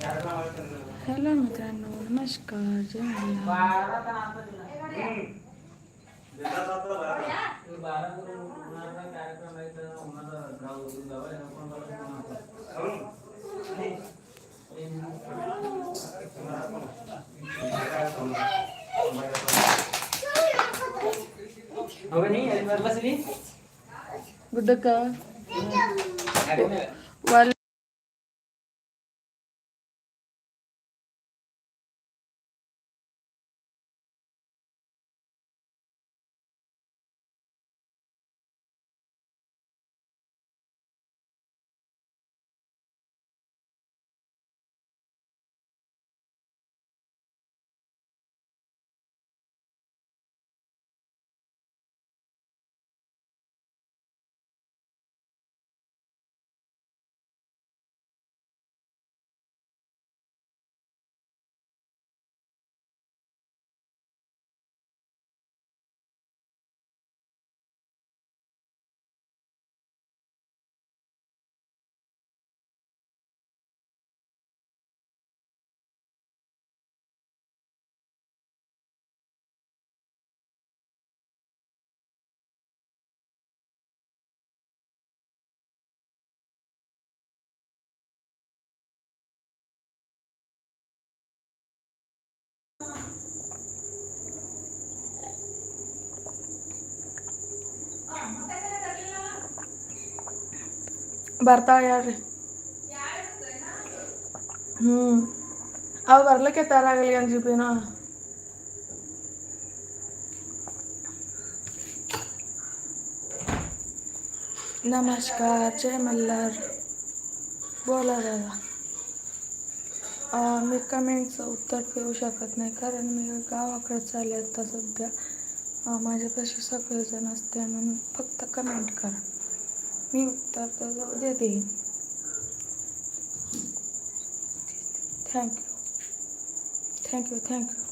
Hello मित्रांनो. नमस्कार. जय गुड्ड का? वाल भरता यार हम्म अब भरलं की त्याला लागली आणि जीपी ना नमस्कार जय मल्हार बोला दादा मी कमेंटचं उत्तर देऊ शकत नाही कारण मी गावाकडे चालले आता सध्या माझ्यापाशी सगळेजण असते म्हणून फक्त कमेंट करा मी उत्तर तो दे thank you thank you thank you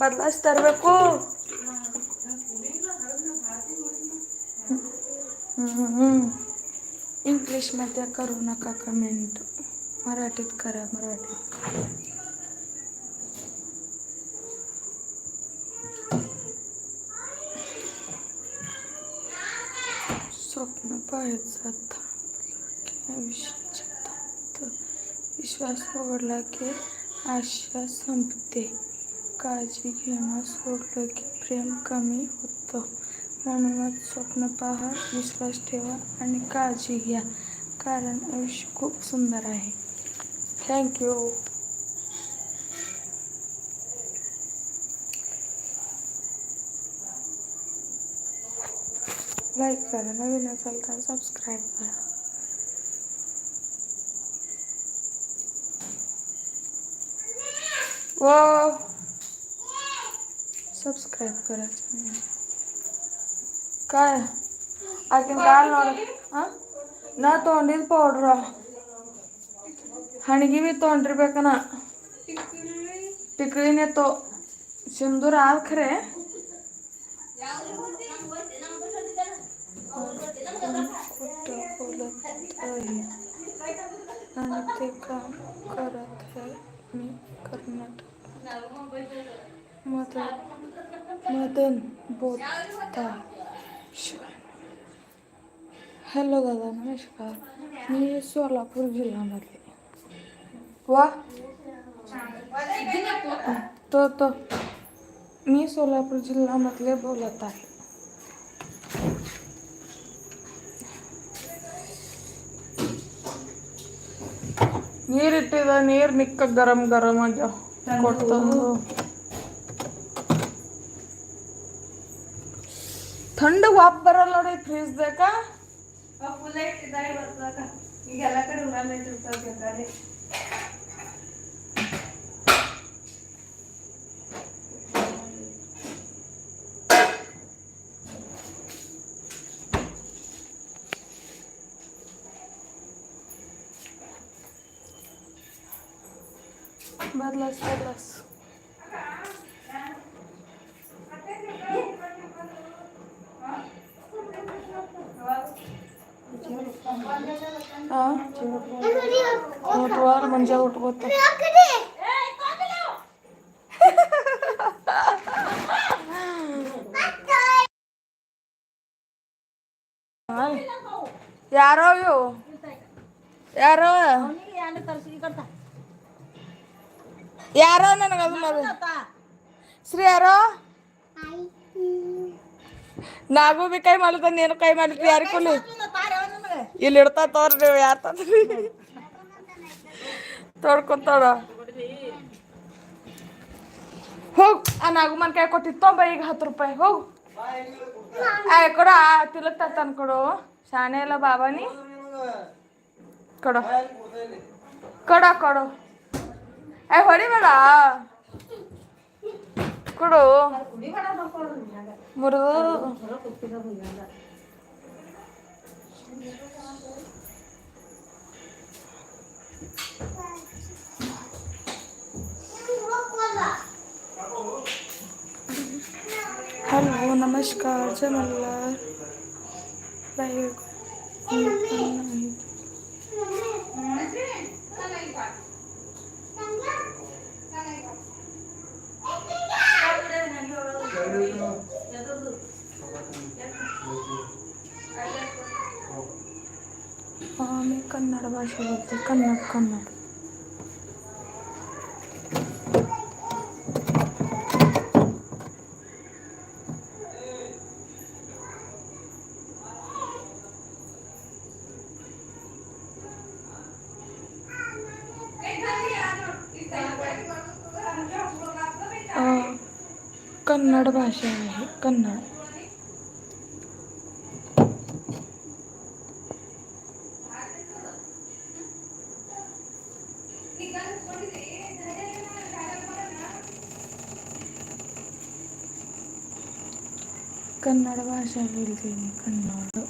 बदलास तरबेकु इंग्लिशमध्ये करू नका कमेंट मराठीत करा मराठीत. स्वप्न पाहायचं थांबलं आयुष्याचे थांबतं विश्वास उघडला की आशा संपते. काळजी घेणं सोडलं की प्रेम कमी होतं. म्हणूनच स्वप्न पहा विश्वास ठेवा आणि काळजी घ्या. कारण आयुष्य खूप सुंदर आहे. थँक्यू लाईक करा नवीन असेल तर सबस्क्राईब करा व सबस्क्राईब करायचं नाही. काय ಆಕಿನ ಕಾಲು ನೋಡು ಹಾಂ ನಾ ತೊಗೊಂಡಿದ್ದು ಪೌಡ್ರ ಹಣಿಗೆ ಬಿ ತೊಗೊಂಡಿರ್ಬೇಕನ ಟಿಕ್ಳಿನೇ ತೋ ಸಿಂಧೂರ ಆದ ಖರೆ आणि ते काम करत आहे मी कर्नाटक. मदन. मदन बोलता हॅलो दादा नमस्कार. मी सोलापूर जिल्ह्यामधले वा. तो तो. मी सोलापूर जिल्ह्यामधले बोलत आहे. ನೀರಿಟ್ಟಿದ ನೀರು ನಿಕ್ಕ ಗರಂ ಗರಂ ಆಗಿ ಕೊಡ್ತಂದು ಥಂಡ ವಾಪ್ ಬರಲ್ಲ ನೋಡಿ ಫ್ರೀಜ್ ಬೇಕಾ? ಫುಲ್ ಇಟ್ಟಿದ್ದಾಗ ಈಗ ಎಲ್ಲ ಕಡೆ ಉಡಾಲ ಇಟ್ಟಿರ್ತಾರೆ ಬೇಕಾದ್ರೆ बदलास बदलस हा उठवर म्हणजे उठवत ಯಾರೋ ನನಗೆ ಅದು ಶ್ರೀ ಯಾರೋ? ನಾಗೂ ಬಿ ಕೈ ಮಾಡ್ಲತ್ತ ನೀನು ಕೈ ಮಾಡಿದ್ರಿ ಯಾರಿಗೆ ಕೂಲಿ? ಇಲ್ಲಿ ಇಡ್ತಾ ತೋರಿ ನೀವು ತಂದ್ರಿ ತೋಡ್ಕೊಂತಾಳ ಹೋಗ್, ಆ ನಾಗುಮನ್ ಕೈ ಕೊಟ್ಟಿತ್ತು ತೊಂಬ ಈಗ ಹತ್ತು ರೂಪಾಯಿ, ಹೋಗು. ಕೊಡ ತಿಲಕ್ ತನ್ ಕೊಡು. ಶಾಣೆ ಎಲ್ಲ ಬಾಬಾನಿ. ಕೊಡು. ಕೊಡ, ಕೊಡು. 아이 허리 봐라. 그럼. 뭐로? हॅलो नमस्कार जय मल्हार കന്നഡ ഭാഷയാണ് കന്നഡ കന്നഡ ഭാഷ കന്നഡ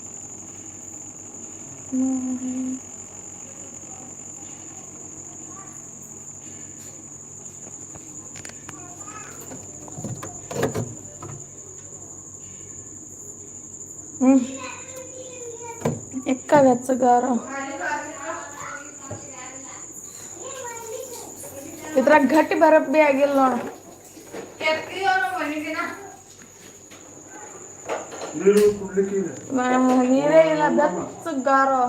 ఎక్క వెచ్చగారం ಇದ್ರಾಗ ಗಟ್ಟಿ ಬರಬ್ಬಿ ಆಗಿಲ್ಲ ನೋಡ ನೀರೇ ಇಲ್ಲ ಬೆಚ್ಚಗಾರೋ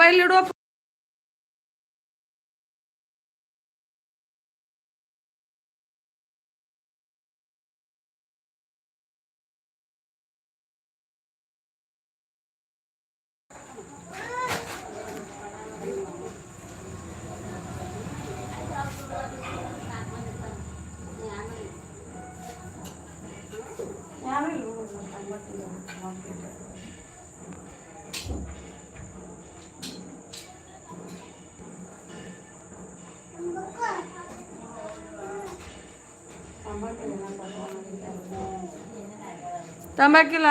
ए ತಂಬಾಕಿಲ್ಲ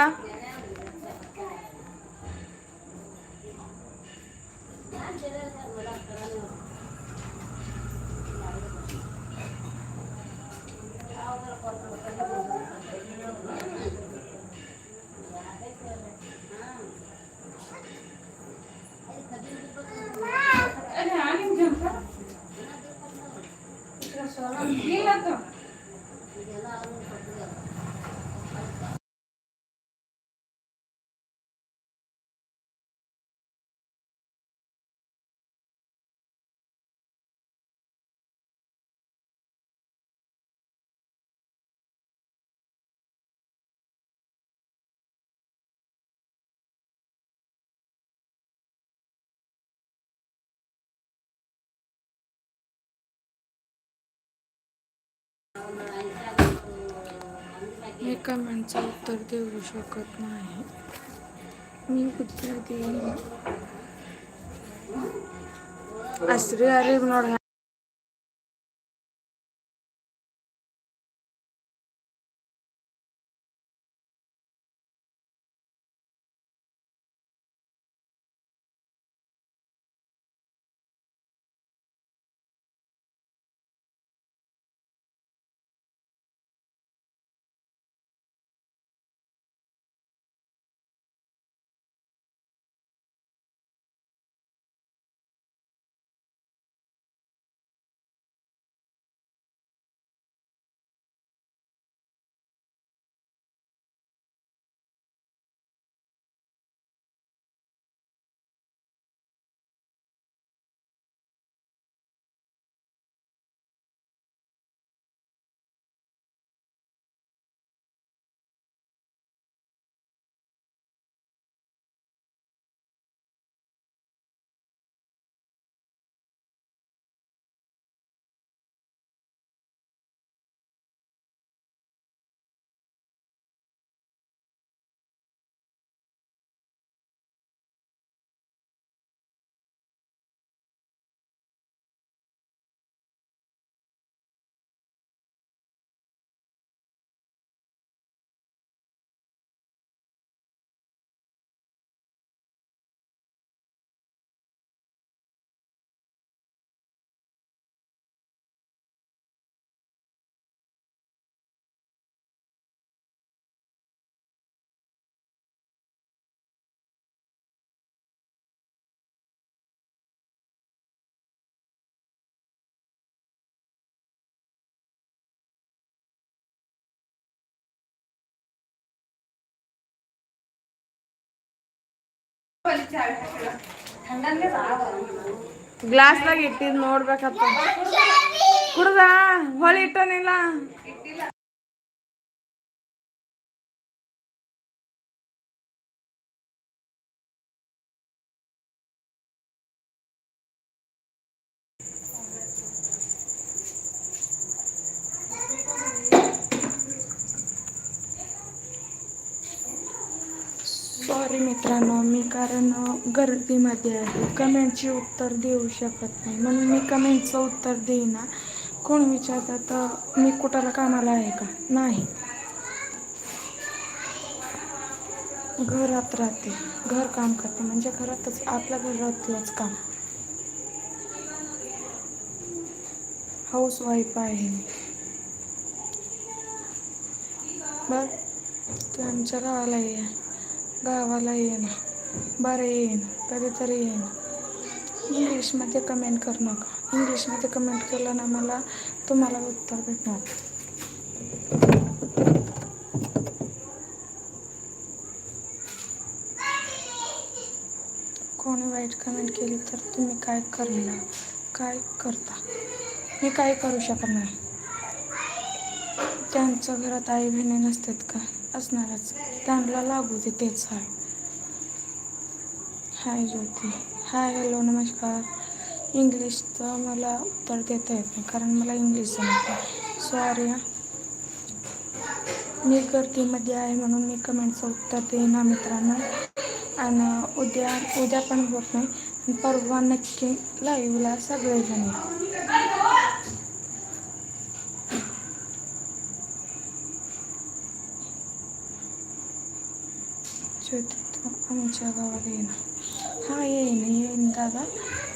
मी कमेंटचं उत्तर देऊ शकत नाही. मी उत्तर देईन. असली अरे ಗ್ಲಾಸ್ದಾಗ ಇಟ್ಟಿದ್ ನೋಡ್ಬೇಕತ್ತ ಕುಡ್ದ? ಹೊಳಿ ಇಟ್ಟನಿಲ್ಲ. सॉरी मित्रांनो मी कारण गर्दीमध्ये आहे. कमेंटची उत्तर देऊ शकत नाही. म्हणून मी कमेंटचं उत्तर देईना. कोण विचारतं तर मी कुठाला कामाला आहे का? नाही. घरात राहते. घर काम करते. म्हणजे घरातच आपल्या घरातलंच काम. हाऊस वाईफ आहे मी. बर तू आमच्या गावाला ये. गावाला येणं. बरं येईन कधीतरी येईन इंग्लिशमध्ये कमेंट करू नका. इंग्लिशमध्ये कमेंट केलं ना मला तुम्हाला उत्तर भेटणार. कोणी वाईट कमेंट केली तर तुम्ही काय करणार? काय करता? मी काय करू शकत नाही त्यांचं घरात आई बहिणी नसतात का? असणारच. त्यांना लागू दे तेच हाय. हाय ज्योती. हाय हॅलो नमस्कार. इंग्लिशचं मला उत्तर देता येत नाही कारण मला इंग्लिश जमतं सॉरी मी गर्दीमध्ये आहे म्हणून मी कमेंटचं उत्तर देईन ना मित्रांनो. आणि उद्या उद्या पण होत नाही. परवा नक्की लाईव्हला सगळेजण या ज्योती तू आमच्या गावाला येणार हां येईन येईन दादा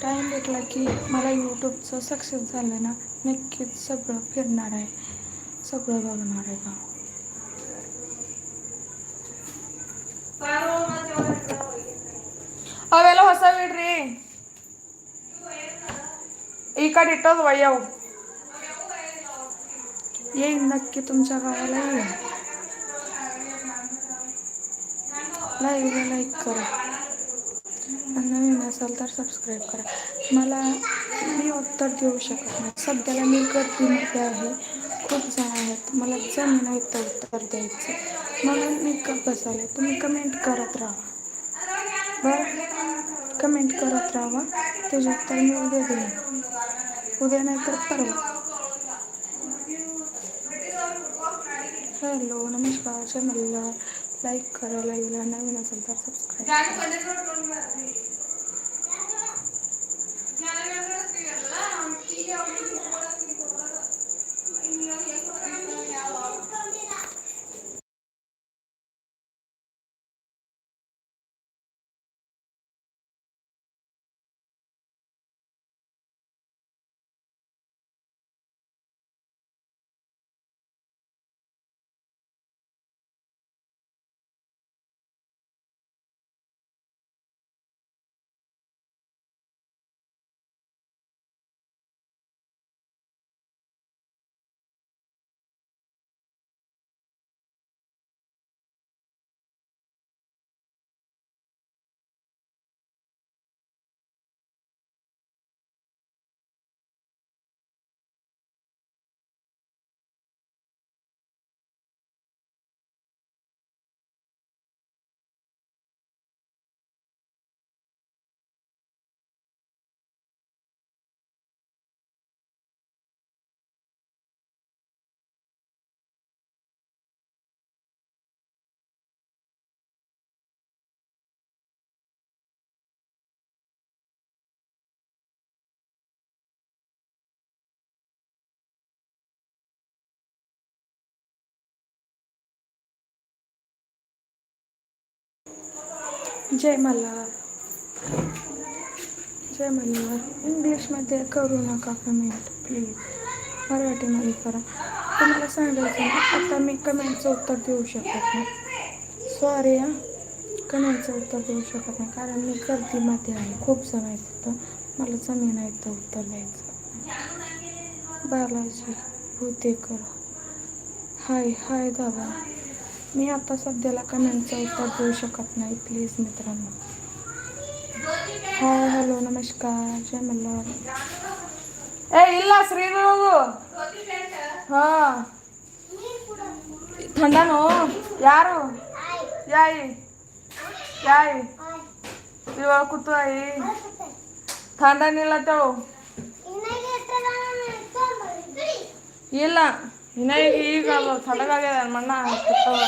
टाईम भेटला की मला यूट्यूबचं सक्सेस झालं ना नक्कीच सगळं फिरणार आहे सगळं बघणार आहे का अवेला ಹೊಸ ಬಿಡ್ರಿ ಈ ಕಡೆ ಇಟ್ಟೋದು ಒಯ್ಯವು येईन नक्की तुमच्या गावाला लाईव्हला लाईक करा. आणि नवीन असाल तर सबस्क्राईब करा. मला मी उत्तर देऊ शकत नाही. सध्याला मी गर्दीमध्ये आहे. खूप जण आहेत. मला जमीन नाही तर उत्तर द्यायचं. म्हणून मी क बसाले तुम्ही कमेंट करत राहा. बरं? कमेंट करत राहा. त्याचे उत्तर मी उद्या देईन. उद्या नाही तर परवा. हॅलो नमस्कार. चॅनलला लाईक करा लाईव्हला नवीन असेल तर सबस्क्राईब जय मल्हार. जय मल्हार. इंग्लिशमध्ये करू नका कमेंट प्लीज मराठीमध्ये करा. तुम्हाला सांगायचं आता मी कमेंटचं उत्तर देऊ शकत नाही. सॉरी हां. कमेंटचं उत्तर देऊ शकत नाही. कारण मी गर्दीमध्ये आहे. खूप जण आहेत तिथं. मला जमीन आहे तर उत्तर द्यायचं. बालाजी भूतेकर. हाय हाय दादा. मी आता सध्याला कमेंटचं उत्तर देऊ शकत नाही प्लीज मित्रांनो हाय हॅलो नमस्कार जय मल्हार ಏ ಇಲ್ಲ ಶ್ರೀಗಳು ಹಾ ಥಂಡನು ಯಾರು ಯಾಯಿ ಯಾಯಿ ಇವಾಗ ಕೂತು ಆಯಿ ಥಂಡನಿಲ್ಲ ತೇಳು ಇಲ್ಲ ಇನ್ನ ಈಗ ಈಗ ಅದು ತಡಗಾಗ್ಯದ ಮಣ್ಣ ಕೂತವ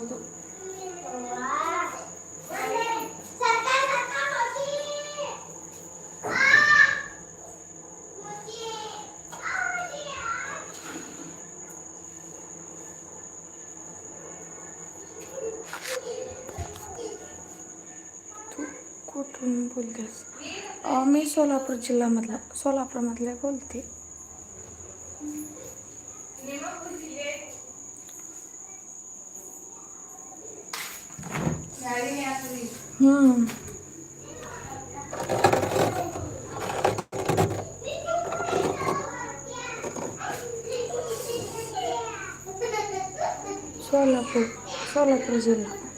तू सोलापूर जिल्ह्यामधला सोलापूरमधले बोलते. सोलापूर सोलापूर जिल्हा.